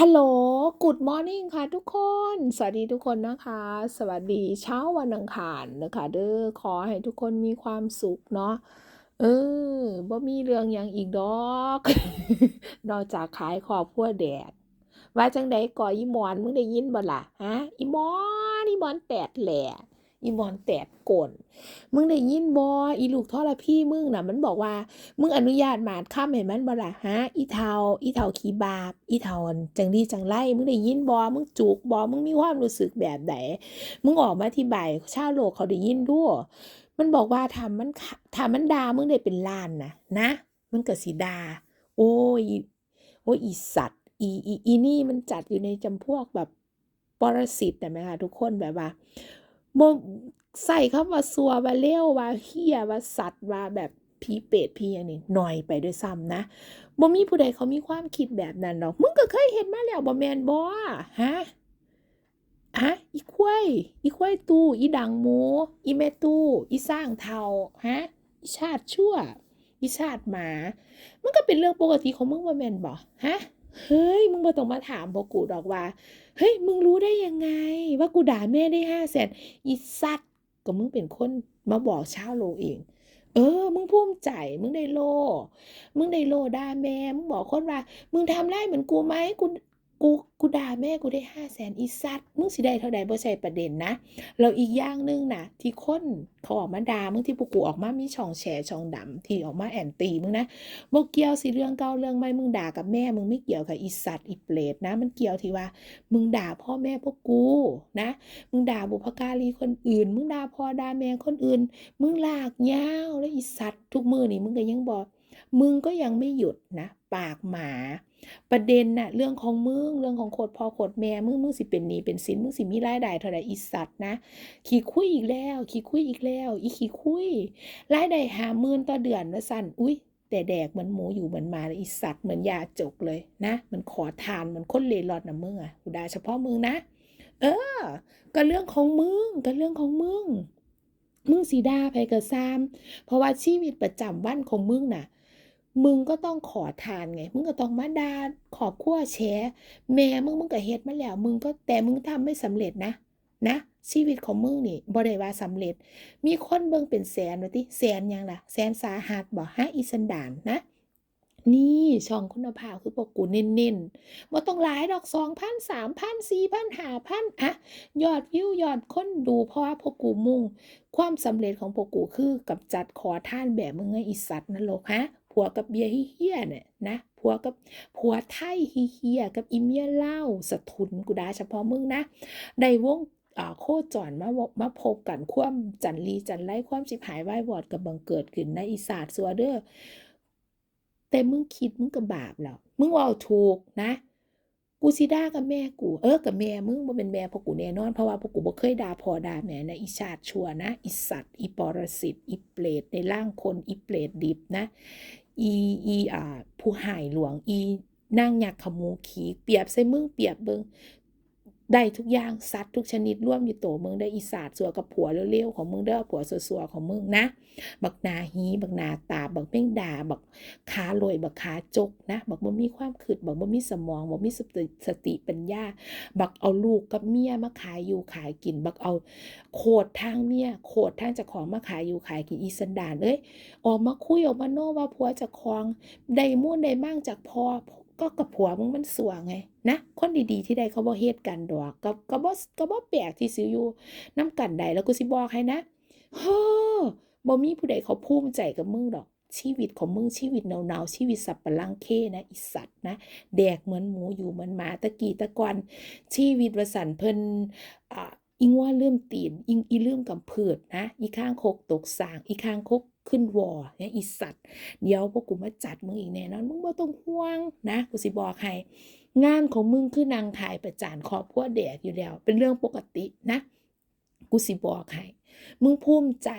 ฮัลโหล Good morning ค่ะทุกคน สวัสดีทุกคนนะคะ สวัสดีเช้าวันอังคารนะคะเด้อ ขอให้ทุกคนมีความสุขเนาะ เออ บ่มีเรื่องหยังอีกดอก นอกจากขายคอบครัวแดด ว่าจังใดก่ออีหมอนมึงได้ยินบ่ล่ะ ฮะ อีหมอนอีหมอนแตดแหล่ อีหมอนแตดกลมึงได้ยินบ่อีลูกทรพี่มึงน่ะ มันบอกว่า มึงอนุญาตหมาดค่ำให้มันบ่ล่ะฮะ อีเฒ่าอีเฒ่าขี้บาป อีเฒ่าจังดีจังไรมึงได้ยินบ่มึงจุกบ่มึงมีความรู้สึกแบบใดมึงออกมาอธิบายชาวโลกเขาได้ยินด้วยมันบอกว่าถ้ามันขถ้ามันดามึงได้เป็นล้านนะนะมันก็สิด่าโอ้ยโอ้ยอีสัตว์อีอีอีนี่มันจัดอยู่ในจำพวกแบบปรสิตน่ะไหมคะทุกคนแบบว่า บ่ใส่คำว่าซัวว่าเลวว่าเหี้ยว่าสัตว์ว่าแบบผีเปรตผีหยังนี่น้อยไปด้วยซ้ำนะบ่มีผู้ใดเขามีความคิดแบบนั้นดอกมึงก็เคยเห็นมาแล้วบ่แมนบ่ฮะฮะอีควยอีควยตู้อีดังหมูอีแม่ตู้อีสร้างเฒ่าฮะอีชาติชั่วอีชาติหมา มันก็เป็นเรื่องปกติของมึงบ่แมนบ่ฮะ เฮ้ย มึงบ่ต้องมาถามพวกกูดอกว่า เฮ้ย มึงรู้ได้ยังไง ว่ากูด่าแม่ได้ห้าแสนอีสัตว์ก็มึงเป็นคนมาบอกชาวโลกเอง เออ มึงภูมิใจ มึงได้โล มึงได้โลด่าแม่ มึงบอกคนว่า มึงทำได้เหมือนกูไหมกู กูกูด่าแม่กูได้ห้าแสนอีสัตว์มึงสิได้เท่าใดบ่ใช่ประเด็นนะแล้วอีกอย่างหนึ่งนะที่คนเขาออกมาด่ามึงที่พวกกูออกมามีช่องแฉช่องดำที่ออกมาแอนตีมึงนะบ่เกี่ยวสิเรื่องเก่าเรื่องใหม่มึงด่ากับแม่มึงไม่เกี่ยวกับอีสัตว์อีเปรตนะ มันเกี่ยวที่ว่า มึงด่าพ่อแม่พวกกูนะ มึงด่าบุพการีคนอื่น มึงด่าพ่อด่าแม่คนอื่น มึงลากยาวแล้วอีสัตว์ทุกมือนี่มึงก็ยังบอกมึงก็ยังไม่หยุดนะ ปากหมา ประเด็นน่ะเรื่องของมึงเรื่องของโคตรพ่อโคตรแม่มึงมึงสิเป็นหนี้เป็นสินมึงสิมีรายได้เท่าใดอีสัตว์นะขี้คุยอีกแล้วขี้คุยอีกแล้ว อีขี้คุยรายได้50,000ต่อเดือนว่าซั่นอุ๊ยแต่แดกเหมือนหมูอยู่เหมือนมาเลยอีสัตว์เหมือนยาจกเลยนะเหมือนขอทานเหมือนคนเร่ร่อนน่ะมึงอะกูด่าเฉพาะมึงนะ เออ ก็เรื่องของมึงก็เรื่องของมึงมึงสิด่าไผก็ซ้ำเพราะว่าชีวิตประจำวันของมึงน่ะ มึงก็ต้องขอทานไง มึงก็ต้องมาดาครอบครัวแฉแม่มึงมึงก็เฮ็ดมาแล้ว มึงก็แต่มึงทำไม่สำเร็จนะ นะ ชีวิตของมึงนี่บ่ได้ว่าสำเร็จ มีคนเบิ่งเป็นแสนว่าติแสนยังล่ะ แสนสาหัสบ่ฮะอีสันดานนะ นี่ช่องคุณภาพคือพวกกูเน้นๆบ่ต้องหลายดอก2,000 3,000 4,000 5,000อะยอดวิวยอดคนดูเพราะว่าพวกกูมุ่ง ความสำเร็จของพวกกูคือกำจัดขอทานแบบมึงไงอีสัตว์นรกฮะ ผัวกับเมียเหี้ยเนี่ยนะผัวกับผัวไทยเหี้ยกับอีเมียเล่าสะทุนกูดาเฉพาะมึงนะได้วงโคจรมามาพบกันความจันลีจันไรความชิบหายวายวอดก็บังเกิดขึ้นในอีสาดซัวเด้อแต่มึงคิดมึงก็บบาปแล้วมึงว้าถูกนะ กูสิด่ากับแม่กูเออกับแม่มึงบ่แม่นแม่พวกกูแน่นอนเพราะว่าพวกกูบ่เคยด่าพอด่าแม่นะอีชาติชัวนะอีสัตว์อีปรสิตอีเปรตในร่างคนอีเปรตดิบนะ อีอีอ่าผู้หายหลวงอีนั่งยักขโมยขี่เปียบใส่มึงเปียบเบิง ได้ทุกอย่างสัตว์ทุกชนิดร่วมอยู่โตมึงเด้ออีสาดซัวกับผัวเร็วๆของมึงเด้อผัวซัวๆของมึงนะ บักหนาหีบักหนาตา บักแมงดาบักขาโลยบักขาจกนะ บักบ่มีความคิดบักบ่มีสมองบ่มีสติสติปัญญา บักเอาลูกกับเมียมาขายอยู่ขายกิน บักเอาโคตรทางเมียโคตรทางเจ้าของมาขายอยู่ขายกินอีสันดานเอ้ยออกมาคุยออกมาโน้ว่าผัวจ้าของได้มูลได้มั่งจากพอ ก็กับผัวมึงมันซัวไงนะคนดีๆที่ใดเขาบ่เฮ็ดกันดอกก็ก็บ่ก็บ่แปลกที่สิออยู่น้ำกันได้แล้วกูสิบอกให้นะเฮ้อบ่มีผู้ใดเขาภูมิใจกับมึงดอกชีวิตของมึงชีวิตเนาๆชีวิตสับปะรังเคนะอีสัตว์นะแดกเหมือนหมูอยู่เหมือนหมาต่กี้ต่ก่อนชีวิตว่าซั่นเพิ่นอ่า อีงัวลืมตีนอีอีลืมกำพืดนะ อีคางคกตกสาง อีคางคกขึ้นวอเนะอีสัตว์เดี๋ยวพวกกูมาจัดมึงอีกแน่นอนมึงบ่ต้องห่วงนะกูสิบอกให้งานของมึงคือนางถ่ายประจานคอบครัวแดกอยู่แล้ว เป็นเรื่องปกตินะ กูสิบอกให้มึงภูมิใจ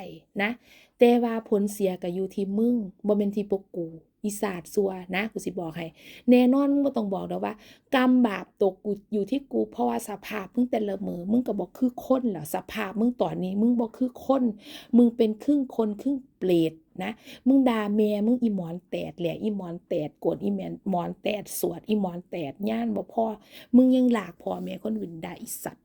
นะ แต่ว่าผลเสียก็อยู่ที่มึงบ่แม่นที่พวกกู อีศาสตร์ซัวนะกูสิบอกให้แน่นอนมึงบ่ต้องบอกดอกว่า กรรมบาปตกกูอยู่ที่กูเพราะว่าสภาพมึงแต่ละมือมึงก็บ่คือคนแล้วสภาพมึงตอนนี้ มึงบ่คือคน มึงเป็นครึ่งคนครึ่งเปรตนะมึงด่าแม่มึงอีหมอนแตดแหละอีหมอนแตดโกรธอีแมนหมอนแตดสวดอีหมอนแตดย่านบ่พ่อมึงยังหลากพ่อแม่คนอื่นด่าอีสัตว